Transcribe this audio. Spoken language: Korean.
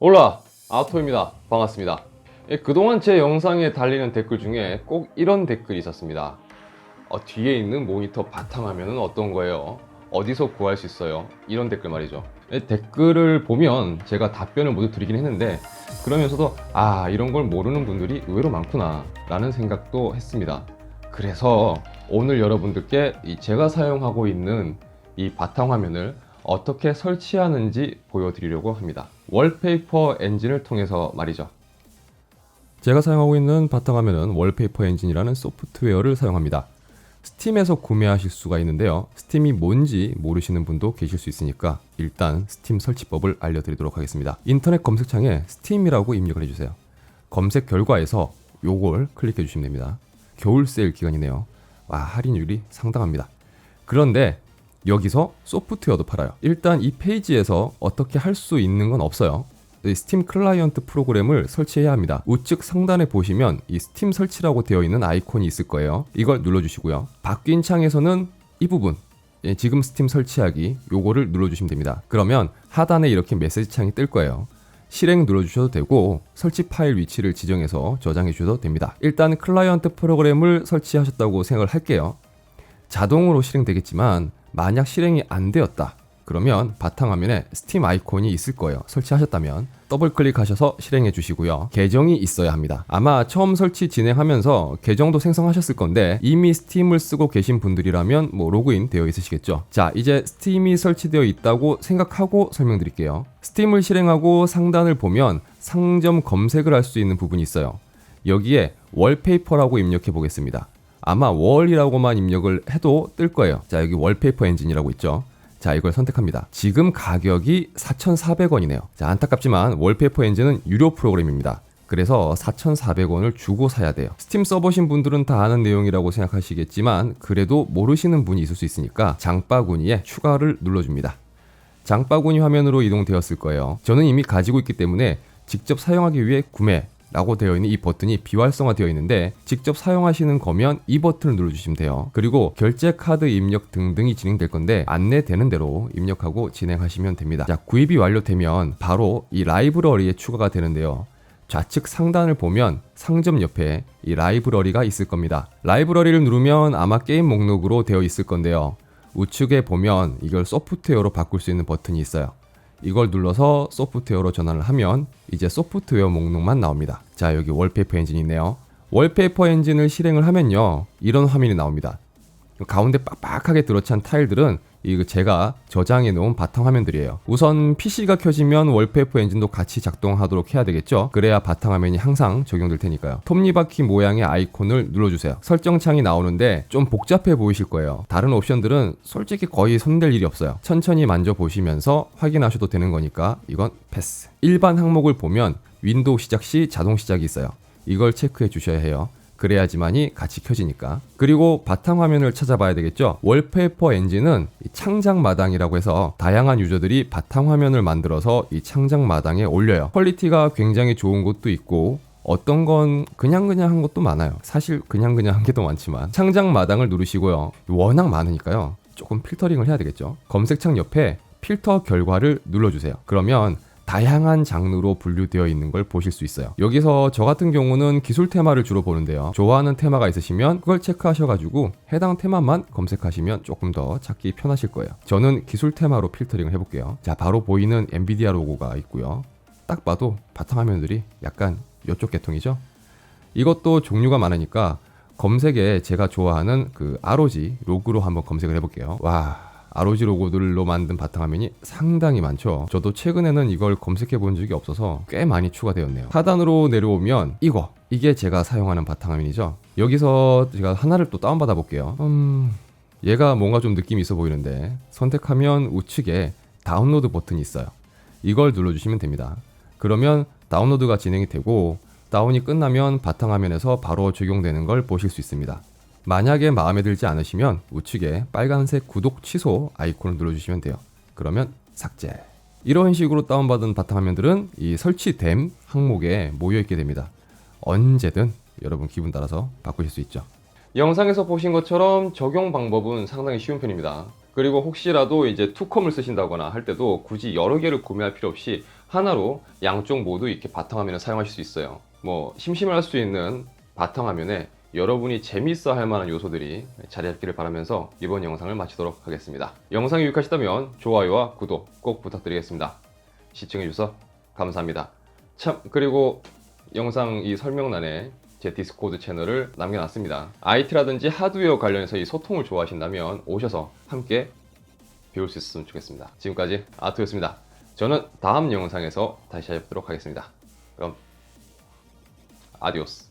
올라 아토입니다 반갑습니다 예, 그동안 제 영상에 달리는 댓글 중에 꼭 이런 댓글이 있었습니다 어, 뒤에 있는 모니터 바탕화면은 어떤 거예요? 어디서 구할 수 있어요? 이런 댓글 말이죠 예, 댓글을 보면 제가 답변을 모두 드리긴 했는데 그러면서도 아 이런 걸 모르는 분들이 의외로 많구나 라는 생각도 했습니다 그래서 오늘 여러분들께 이 제가 사용하고 있는 이 바탕화면을 어떻게 설치하는지 보여드리려고 합니다. 월페이퍼 엔진을 통해서 말이죠. 제가 사용하고 있는 바탕화면은 월페이퍼 엔진이라는 소프트웨어를 사용합니다. 스팀에서 구매하실 수가 있는데요. 스팀이 뭔지 모르시는 분도 계실 수 있으니까 일단 스팀 설치법을 알려드리도록 하겠습니다. 인터넷 검색창에 스팀이라고 입력을 해주세요. 검색 결과에서 요걸 클릭해 주시면 됩니다. 겨울 세일 기간이네요. 와 할인율이 상당합니다. 그런데 여기서 소프트웨어도 팔아요. 일단 이 페이지에서 어떻게 할 수 있는 건 없어요. 이 스팀 클라이언트 프로그램을 설치해야 합니다. 우측 상단에 보시면 이 스팀 설치라고 되어 있는 아이콘이 있을 거예요. 이걸 눌러주시고요. 바뀐 창에서는 이 부분 예, 지금 스팀 설치하기 요거를 눌러주시면 됩니다. 그러면 하단에 이렇게 메시지 창이 뜰 거예요. 실행 눌러주셔도 되고 설치 파일 위치를 지정해서 저장해 주셔도 됩니다. 일단 클라이언트 프로그램을 설치하셨다고 생각을 할게요. 자동으로 실행되겠지만 만약 실행이 안 되었다. 그러면 바탕화면에 스팀 아이콘이 있을 거예요. 설치하셨다면 더블 클릭하셔서 실행해 주시고요. 계정이 있어야 합니다. 아마 처음 설치 진행하면서 계정도 생성하셨을 건데 이미 스팀을 쓰고 계신 분들이라면 뭐 로그인 되어 있으시겠죠. 자, 이제 스팀이 설치되어 있다고 생각하고 설명드릴게요. 스팀을 실행하고 상단을 보면 상점 검색을 할 수 있는 부분이 있어요. 여기에 월페이퍼라고 입력해 보겠습니다. 아마 월이라고만 입력을 해도 뜰 거예요. 자, 여기 월페이퍼 엔진이라고 있죠. 자, 이걸 선택합니다. 지금 가격이 4,400원이네요. 자, 안타깝지만 월페이퍼 엔진은 유료 프로그램입니다. 그래서 4,400원을 주고 사야 돼요. 스팀 써보신 분들은 다 아는 내용이라고 생각하시겠지만 그래도 모르시는 분이 있을 수 있으니까 장바구니에 추가를 눌러줍니다. 장바구니 화면으로 이동되었을 거예요. 저는 이미 가지고 있기 때문에 직접 사용하기 위해 구매 라고 되어 있는 이 버튼이 비활성화 되어 있는데 직접 사용하시는 거면 이 버튼을 눌러주시면 돼요. 그리고 결제 카드 입력 등등이 진행될 건데 안내되는 대로 입력하고 진행하시면 됩니다. 자, 구입이 완료되면 바로 이 라이브러리에 추가가 되는데요. 좌측 상단을 보면 상점 옆에 이 라이브러리가 있을 겁니다. 라이브러리를 누르면 아마 게임 목록으로 되어 있을 건데요. 우측에 보면 이걸 소프트웨어로 바꿀 수 있는 버튼이 있어요. 이걸 눌러서 소프트웨어로 전환을 하면 이제 소프트웨어 목록만 나옵니다. 자, 여기 월페이퍼 엔진이 있네요. 월페이퍼 엔진을 실행을 하면요. 이런 화면이 나옵니다. 가운데 빡빡하게 들어찬 타일들은 이거 제가 저장해 놓은 바탕 화면들이에요. 우선 PC가 켜지면 월페이퍼 엔진도 같이 작동하도록 해야 되겠죠. 그래야 바탕 화면이 항상 적용될 테니까요. 톱니바퀴 모양의 아이콘을 눌러주세요. 설정 창이 나오는데 좀 복잡해 보이실 거예요. 다른 옵션들은 솔직히 거의 손댈 일이 없어요. 천천히 만져보시면서 확인하셔도 되는 거니까 이건 패스. 일반 항목을 보면 윈도우 시작 시 자동 시작이 있어요. 이걸 체크해 주셔야 해요. 그래야지만이 같이 켜지니까. 그리고 바탕화면을 찾아봐야 되겠죠. 월페이퍼 엔진은 이 창작 마당이라고 해서 다양한 유저들이 바탕화면을 만들어서 이 창작 마당에 올려요. 퀄리티가 굉장히 좋은 곳도 있고 어떤 건 그냥 그냥 한 것도 많아요. 사실 그냥 그냥 한 게 더 많지만 창작 마당을 누르시고요. 워낙 많으니까요. 조금 필터링을 해야 되겠죠. 검색창 옆에 필터 결과를 눌러주세요. 그러면 다양한 장르로 분류되어 있는 걸 보실 수 있어요. 여기서 저 같은 경우는 기술 테마를 주로 보는데요. 좋아하는 테마가 있으시면 그걸 체크하셔가지고 해당 테마만 검색하시면 조금 더 찾기 편하실 거예요. 저는 기술 테마로 필터링을 해볼게요. 자, 바로 보이는 엔비디아 로고가 있고요. 딱 봐도 바탕화면들이 약간 이쪽 계통이죠. 이것도 종류가 많으니까 검색에 제가 좋아하는 그 ROG 로그로 한번 검색을 해볼게요. 와. ROG 로고들로 만든 바탕화면이 상당히 많죠. 저도 최근에는 이걸 검색해 본 적이 없어서 꽤 많이 추가되었네요. 하단으로 내려오면 이거 이게 제가 사용하는 바탕화면이죠. 여기서 제가 하나를 또 다운받아 볼게요. 음, 얘가 뭔가 좀 느낌이 있어 보이는데 선택하면 우측에 다운로드 버튼이 있어요. 이걸 눌러주시면 됩니다. 그러면 다운로드가 진행이 되고 다운이 끝나면 바탕화면에서 바로 적용되는 걸 보실 수 있습니다. 만약에 마음에 들지 않으시면 우측에 빨간색 구독 취소 아이콘을 눌러주시면 돼요. 그러면 삭제. 이런 식으로 다운받은 바탕화면들은 이 설치됨 항목에 모여있게 됩니다. 언제든 여러분 기분 따라서 바꾸실 수 있죠. 영상에서 보신 것처럼 적용 방법은 상당히 쉬운 편입니다. 그리고 혹시라도 이제 투컴을 쓰신다거나 할 때도 굳이 여러 개를 구매할 필요 없이 하나로 양쪽 모두 이렇게 바탕화면을 사용하실 수 있어요. 뭐 심심할 수 있는 바탕화면에 여러분이 재미있어 할 만한 요소들이 자리 잡기를 바라면서 이번 영상을 마치도록 하겠습니다. 영상이 유익하시다면 좋아요와 구독 꼭 부탁드리겠습니다. 시청해주셔서 감사합니다. 참, 그리고 영상 이 설명란에 제 디스코드 채널을 남겨놨습니다. IT라든지 하드웨어 관련해서 이 소통을 좋아하신다면 오셔서 함께 배울 수 있었으면 좋겠습니다. 지금까지 아토였습니다. 저는 다음 영상에서 다시 찾아뵙도록 하겠습니다. 그럼 아디오스.